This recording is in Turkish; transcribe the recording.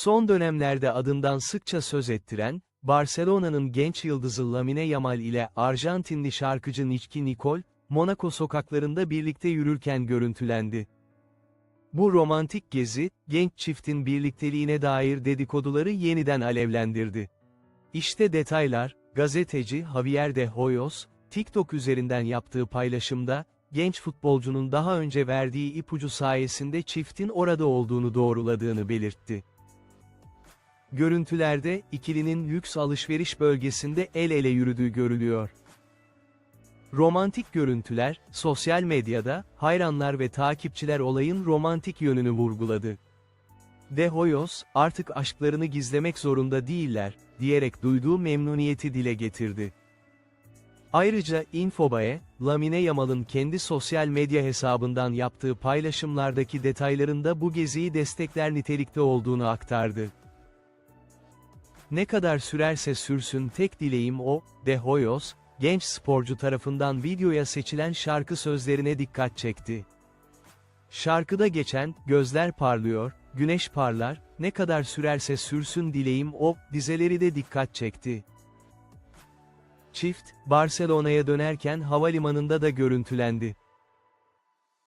Son dönemlerde adından sıkça söz ettiren, Barcelona'nın genç yıldızı Lamine Yamal ile Arjantinli şarkıcı Nicki Nicole, Monaco sokaklarında birlikte yürürken görüntülendi. Bu romantik gezi, genç çiftin birlikteliğine dair dedikoduları yeniden alevlendirdi. İşte detaylar, gazeteci Javier de Hoyos, TikTok üzerinden yaptığı paylaşımda, genç futbolcunun daha önce verdiği ipucu sayesinde çiftin orada olduğunu doğruladığını belirtti. Görüntülerde, ikilinin lüks alışveriş bölgesinde el ele yürüdüğü görülüyor. Romantik görüntüler, sosyal medyada, hayranlar ve takipçiler olayın romantik yönünü vurguladı. De Hoyos, artık aşklarını gizlemek zorunda değiller, diyerek duyduğu memnuniyeti dile getirdi. Ayrıca Infobae, Lamine Yamal'ın kendi sosyal medya hesabından yaptığı paylaşımlardaki detaylarında bu geziyi destekler nitelikte olduğunu aktardı. Ne kadar sürerse sürsün tek dileğim o, De Hoyos, genç sporcu tarafından videoya seçilen şarkı sözlerine dikkat çekti. Şarkıda geçen, gözler parlıyor, güneş parlar, ne kadar sürerse sürsün dileğim o, dizeleri de dikkat çekti. Çift, Barcelona'ya dönerken havalimanında da görüntülendi.